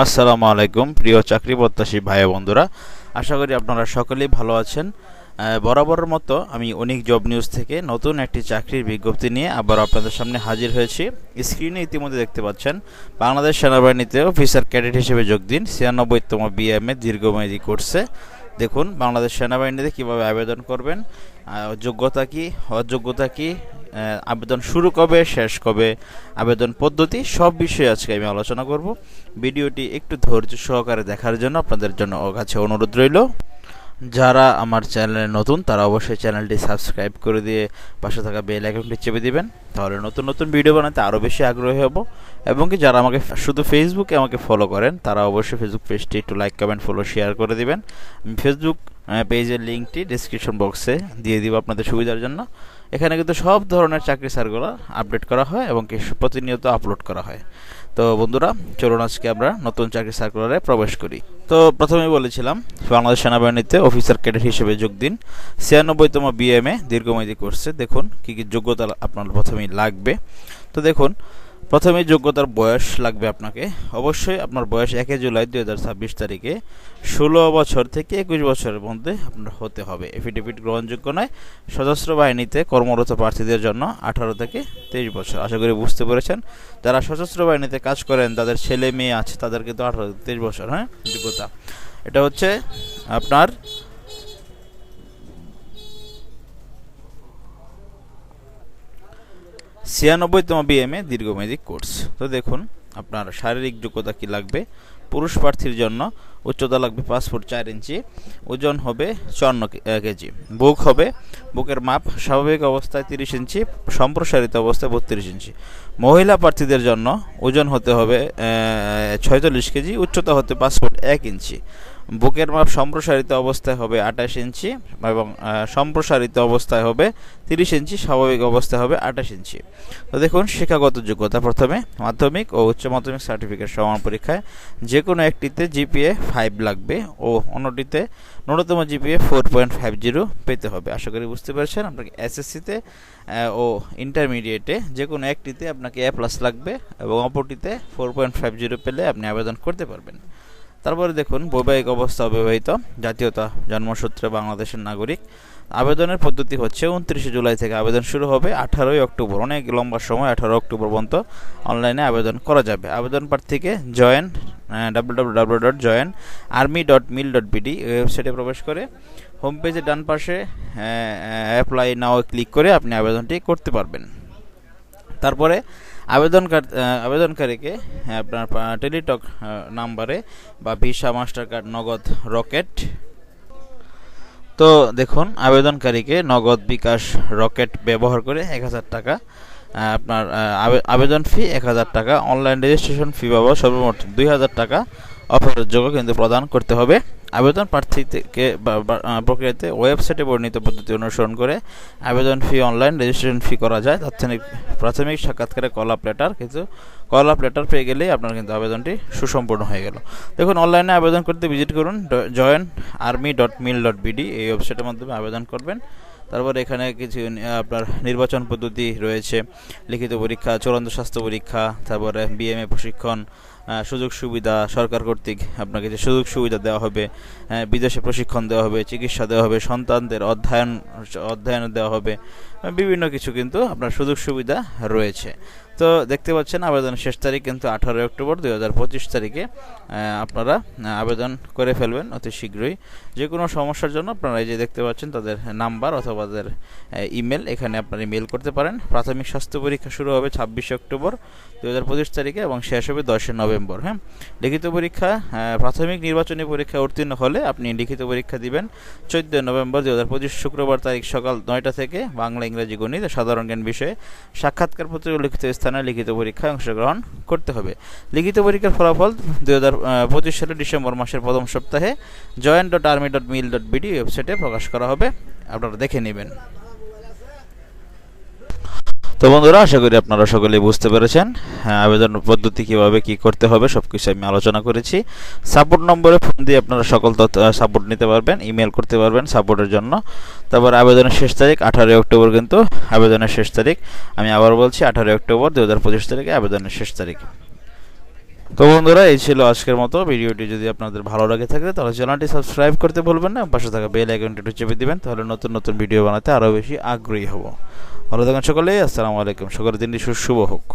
আসসালামু আলাইকুম, প্রিয় চাকরি প্রত্যাশী ভাই বন্ধুরা। আশা করি আপনারা সকলেই ভালো আছেন। বরাবরের মতো আমি অনেক জব নিউজ থেকে নতুন একটি চাকরির বিজ্ঞপ্তি নিয়ে আবার আপনাদের সামনে হাজির হয়েছি। স্ক্রিনে ইতিমধ্যে দেখতে পাচ্ছেন, বাংলাদেশ সেনাবাহিনীতে অফিসার ক্যাডেট হিসেবে যোগ দিন, ছিয়ানব্বইতম বিএমএ দীর্ঘমেয়াদী কোর্সে। দেখুন, বাংলাদেশ সেনাবাহিনীতে কীভাবে আবেদন করবেন যোগ্যতা কি, অযোগ্যতা কি আবেদন শুরু কবে, শেষ কবে, আবেদন পদ্ধতি, সব বিষয়ে আজকে আমি আলোচনা করব। ভিডিওটি একটু ধৈর্য সহকারে দেখার জন্য আপনাদের জন্য কাছে অনুরোধ রইল। যারা আমার চ্যানেলে নতুন, তারা অবশ্যই চ্যানেলটি সাবস্ক্রাইব করে দিয়ে পাশে থাকা বেল আইকনটি চেপে দিবেন। তাহলে নতুন নতুন ভিডিও বানাতে আরও বেশি আগ্রহী হব। এবং কি যারা আমাকে শুধু ফেসবুকে আমাকে ফলো করেন, তারা অবশ্যই ফেসবুক পেজটি একটু লাইক কমেন্ট ফলো শেয়ার করে দিবেন। আমি ফেসবুক পেজের লিঙ্কটি ডিসক্রিপশন বক্সে দিয়ে দিব আপনাদের সুবিধার জন্য। এখানে কিন্তু সব ধরনের চাকরি সারগুলো আপডেট করা হয় এবং কি প্রতিনিয়ত আপলোড করা হয়। তো বন্ধুরা, চলুন আজকে আমরা নতুন চাকরি সার্কুলারে প্রবেশ করি। তো প্রথমেই বলেছিলাম, বাংলাদেশ সেনাবাহিনীতে অফিসার ক্যাডেট হিসেবে যোগ দিন। ছিয়ানব্বইতম বিএমএ দীর্ঘমেয়াদী কোর্সে দেখুন কী কী যোগ্যতা আপনার প্রথমেই লাগবে। তো দেখুন প্রথমে যোগ্যতার বয়স লাগবে আপনাকে। অবশ্যই আপনার বয়স একে জুলাই দুই হাজার ছাব্বিশ তারিখে। ষোলো বছর থেকে একুশ বছরের মধ্যে আপনার হতে হবে। এফিডেভিট গ্রহণযোগ্য নয়। সশস্ত্র বাহিনীতে কর্মরত প্রার্থীদের জন্য আঠারো থেকে তেইশ বছর। আশা করি বুঝতে পেরেছেন। যারা সশস্ত্র বাহিনীতে কাজ করেন, তাদের ছেলে মেয়ে আছে, তাদের কিন্তু আঠারো থেকে তেইশ বছর হ্যাঁ? যোগ্যতা। এটা হচ্ছে আপনার ছিয়ানব্বইতম বিএমএ দীর্ঘমেয়াদী কোর্স। তো দেখুন, আপনার শারীরিক যোগ্যতা কি লাগবে? পুরুষ প্রার্থীর জন্য উচ্চতা লাগবে পাঁচ ফুট চার ইঞ্চি, ওজন হবে চুয়ান্ন কেজি। বুক হবে, বুকের মাপ স্বাভাবিক অবস্থায় তিরিশ ইঞ্চি, সম্প্রসারিত অবস্থায় বত্রিশ ইঞ্চি। মহিলা প্রার্থীদের জন্য ওজন হতে হবে ছয়চল্লিশ কেজি, উচ্চতা হতে পাঁচ ফুট এক ইঞ্চি। বুকের মাপ সম্প্রসারিত অবস্থায় হবে আঠাশ ইঞ্চি এবং সম্প্রসারিত অবস্থায় হবে তিরিশ ইঞ্চি, স্বাভাবিক অবস্থায় হবে আঠাশ ইঞ্চি। তো দেখুন, শিক্ষাগত যোগ্যতা প্রথমে, মাধ্যমিক ও উচ্চ মাধ্যমিক সার্টিফিকেট সমান পরীক্ষায় যে কোনো একটিতে জিপিএ ফাইভ লাগবে ও অন্যটিতে ন্যূনতম GPA four point five zero পেতে হবে। আশা করি বুঝতে পারছেন, আপনাকে এসএসসিতে ও ইন্টারমিডিয়েটে যে কোনো একটিতে আপনাকে এ প্লাস লাগবে এবং অপরটিতে ফোর পয়েন্ট ফাইভ জিরো পেলে আপনি আবেদন করতে পারবেন। তারপরে দেখুন, বৈবাহিক অবস্থা অবিবাহিত, জাতীয়তা জন্মসূত্রে বাংলাদেশের নাগরিক। আবেদনের পদ্ধতি হচ্ছে, উনত্রিশে জুলাই থেকে আবেদন শুরু হবে, আঠারোই অক্টোবর। অনেক লম্বা সময়, আঠারো অক্টোবর পর্যন্ত অনলাইনে আবেদন করা যাবে। আবেদন প্রার্থীকে join W W W dot join army dot mil dot BD ওয়েবসাইটে প্রবেশ করে হোম পেজের ডান পাশে অ্যাপ্লাই নাও ক্লিক করে আপনি আবেদনটি করতে পারবেন। তারপরে আবেদনকার আবেদনকারীকে আপনার টেলিটক নাম্বারে বা visa master card Nagad Rocket. তো দেখুন, আবেদনকারীকে নগদ বিকাশ রকেট ব্যবহার করে এক হাজার টাকা আপনার আবেদন ফি এক হাজার টাকা, অনলাইন রেজিস্ট্রেশন ফি বাবদ সর্বমোট দুই হাজার টাকা অফারের যোগ্য কিন্তু প্রদান করতে হবে। আবেদন প্রার্থী থেকে বা- বা- প্রক্রিয়াতে ওয়েবসাইটে বর্ণিত পদ্ধতি অনুসরণ করে আবেদন ফি অনলাইন, রেজিস্ট্রেশন ফি করা যায়। তাৎক্ষণিক প্রাথমিক সাক্ষাৎকারে কল আপ লেটার কিন্তু কল আপ লেটার পেয়ে গেলেই আপনার কিন্তু আবেদনটি সুসম্পূর্ণ হয়ে গেল। দেখুন, অনলাইনে আবেদন করতে ভিজিট করুন join army dot mil dot BD এই ওয়েবসাইটের মাধ্যমে আবেদন করবেন। তারপর এখানে কিছু আপনার নির্বাচন পদ্ধতি রয়েছে, লিখিত পরীক্ষা, চূড়ান্ত স্বাস্থ্য পরীক্ষা, তারপরে বিএমএ প্রশিক্ষণ সুযোগ সুবিধা সরকার কর্তৃক আপনাকে যে সুযোগ সুবিধা দেওয়া হবে বিদেশে প্রশিক্ষণ দেওয়া হবে, চিকিৎসা দেওয়া হবে, সন্তানদের অধ্যয়ন অধ্যয়ন দেওয়া হবে বিভিন্ন কিছু কিন্তু আপনার সুযোগ সুবিধা রয়েছে। তো দেখতে পাচ্ছেন, আবেদনের শেষ তারিখ কিন্তু আঠারোই অক্টোবর দুই হাজার পঁচিশ তারিখে আপনারা আবেদন করে ফেলবেন অতি শীঘ্রই। যে কোনো সমস্যার জন্য আপনারা এই যে দেখতে পাচ্ছেন তাদের নাম্বার অথবা তাদের ইমেল এখানে আপনারা ইমেল করতে পারেন। প্রাথমিক স্বাস্থ্য পরীক্ষা শুরু হবে ছাব্বিশে অক্টোবর দু হাজার পঁচিশ তারিখে এবং শেষ হবে দশই নভেম্বর হ্যাঁ? লিখিত পরীক্ষা প্রাথমিক নির্বাচনী পরীক্ষা উত্তীর্ণ হলে আপনি লিখিত পরীক্ষা দিবেন। চোদ্দই নভেম্বর দু হাজার পঁচিশ শুক্রবার তারিখ সকাল নয়টা থেকে বাংলা ইংরেজি গণিত, সাধারণ জ্ঞান বিষয়ে সাক্ষাৎকার পত্রিকা লিখিত স্থানে লিখিত পরীক্ষায় অংশগ্রহণ করতে হবে। লিখিত পরীক্ষার ফলাফল দুই হাজার পঁচিশ সালের ডিসেম্বর মাসের প্রথম সপ্তাহে join dot army dot mil dot BD ওয়েবসাইটে প্রকাশ করা হবে। আপনারা দেখে নেবেন। তো বন্ধুরা, আশা করি আপনারা সকলেই বুঝতে পেরেছেন আবেদন পদ্ধতি কীভাবে কি করতে হবে সব কিছু আমি আলোচনা করেছি। সাপোর্ট নম্বরে ফোন দিয়ে আপনারা সকল তথ্য সাপোর্ট নিতে পারবেন, ইমেল করতে পারবেন সাপোর্টের জন্য। তারপর আবেদনের শেষ তারিখ, আঠারোই অক্টোবর কিন্তু আবেদনের শেষ তারিখ। আমি আবার বলছি, আঠারোই অক্টোবর দু হাজার পঁচিশ তারিখে আবেদনের শেষ তারিখ। তো বন্ধুরা, এই ছিল আজকের মতো ভিডিওটি। যদি আপনাদের ভালো লাগে থাকে, তাহলে চ্যানেলটি সাবস্ক্রাইব করতে ভুলবেন না পাশে থাকা বেল আইকনটি চেপে দিবেন, তাহলে নতুন নতুন ভিডিও বানাতে আরও বেশি আগ্রহী হব। ভালো থাকেন সকলেই, আসসালামু আলাইকুম। সকলের দিনটি সুশুভ হোক।